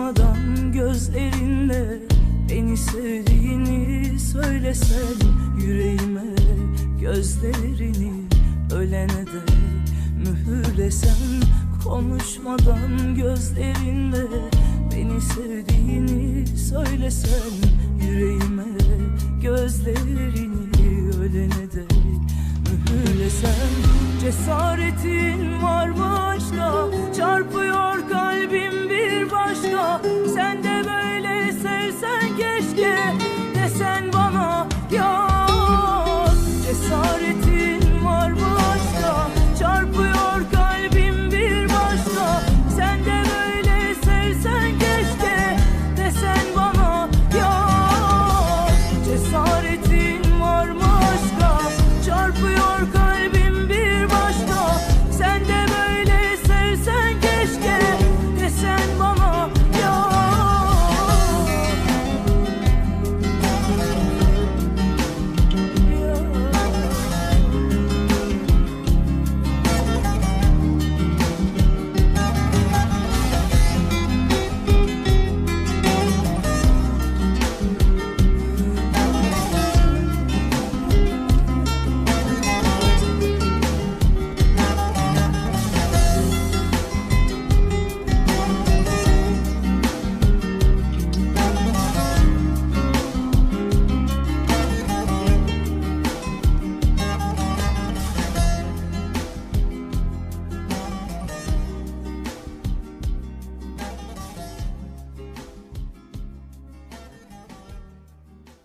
Bakmadan gözlerinde Beni sevdiğini söylesen Yüreğime gözlerini Ölene de mühürlesen Konuşmadan gözlerinde Beni sevdiğini söylesen Yüreğime gözlerini Ölene de mühürlesen Cesaretin var mı aşka Çarpıyor kalbim sen de böyle sevsen keşke desen bana